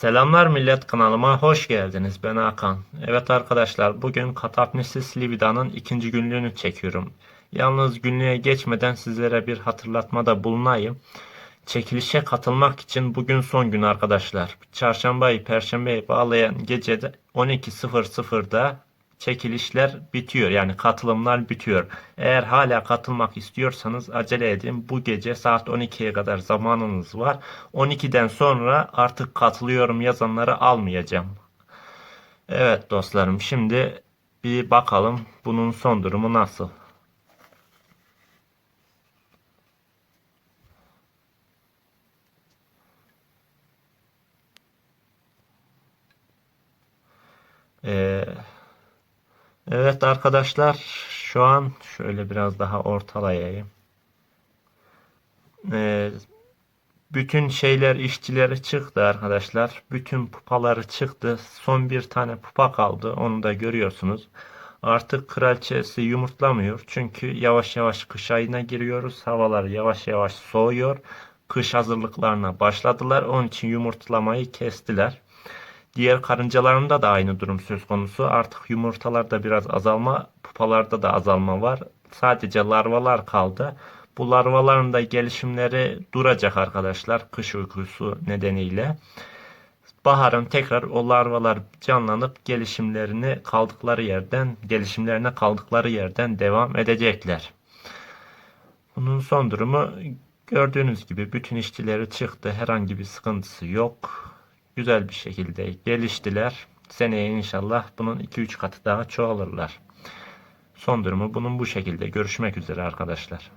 Selamlar millet kanalıma hoş geldiniz. Ben Hakan. Evet arkadaşlar bugün Katapnisis Livida'nın ikinci günlüğünü çekiyorum. Yalnız günlüğe geçmeden sizlere bir hatırlatmada bulunayım. Çekilişe katılmak için bugün son gün arkadaşlar. Çarşambayı Perşembeyi bağlayan gecede 12.00'da çekilişler bitiyor. Yani katılımlar bitiyor. Eğer hala katılmak istiyorsanız acele edin. Bu gece saat 12'ye kadar zamanınız var. 12'den sonra artık katılıyorum yazanları almayacağım. Evet dostlarım şimdi bir bakalım bunun son durumu nasıl. Ee, Evet arkadaşlar şu an şöyle biraz daha ortalayayım. Ee, bütün şeyler işçileri çıktı arkadaşlar. Bütün pupaları çıktı. Son bir tane pupa kaldı. Onu da görüyorsunuz. Artık kraliçesi yumurtlamıyor. Çünkü yavaş yavaş kış ayına giriyoruz. Havalar yavaş yavaş soğuyor. Kış hazırlıklarına başladılar. Onun için yumurtlamayı kestiler. Diğer karıncalarında da aynı durum söz konusu. Artık yumurtalarda biraz azalma, pupalarda da azalma var. Sadece larvalar kaldı. Bu larvaların da gelişimleri duracak arkadaşlar kış uykusu nedeniyle. Baharın tekrar o larvalar canlanıp gelişimlerini kaldıkları yerden, gelişimlerine kaldıkları yerden devam edecekler. Bunun son durumu gördüğünüz gibi bütün işçileri çıktı. Herhangi bir sıkıntısı yok güzel bir şekilde geliştiler. Seneye inşallah bunun 2-3 katı daha çoğalırlar. Son durumu bunun bu şekilde. Görüşmek üzere arkadaşlar.